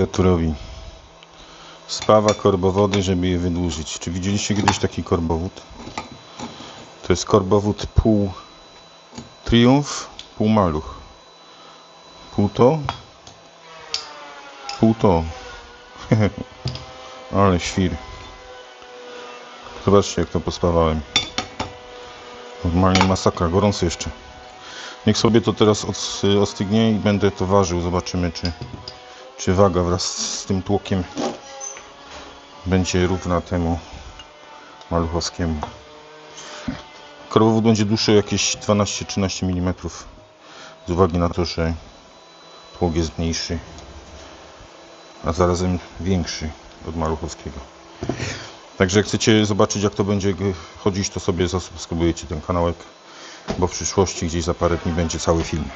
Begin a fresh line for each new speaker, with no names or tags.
Ja tu robi. Spawa korbowody, żeby je wydłużyć. Czy widzieliście kiedyś taki korbowód? To jest korbowód pół triumf, pół maluch. Pół to, pół to. Ale świr. Zobaczcie jak to pospawałem. Normalnie masakra, gorąco jeszcze. Niech sobie to teraz os- ostygnie i będę to ważył. Zobaczymy czy, czy waga wraz z tym tłokiem będzie równa temu maluchowskiemu. Korowód będzie dłuższy jakieś 12-13 mm z uwagi na to, że tłok jest mniejszy, a zarazem większy od maluchowskiego. Także jak chcecie zobaczyć jak to będzie chodzić, to sobie zasubskrybujecie ten kanałek, bo w przyszłości gdzieś za parę dni będzie cały film.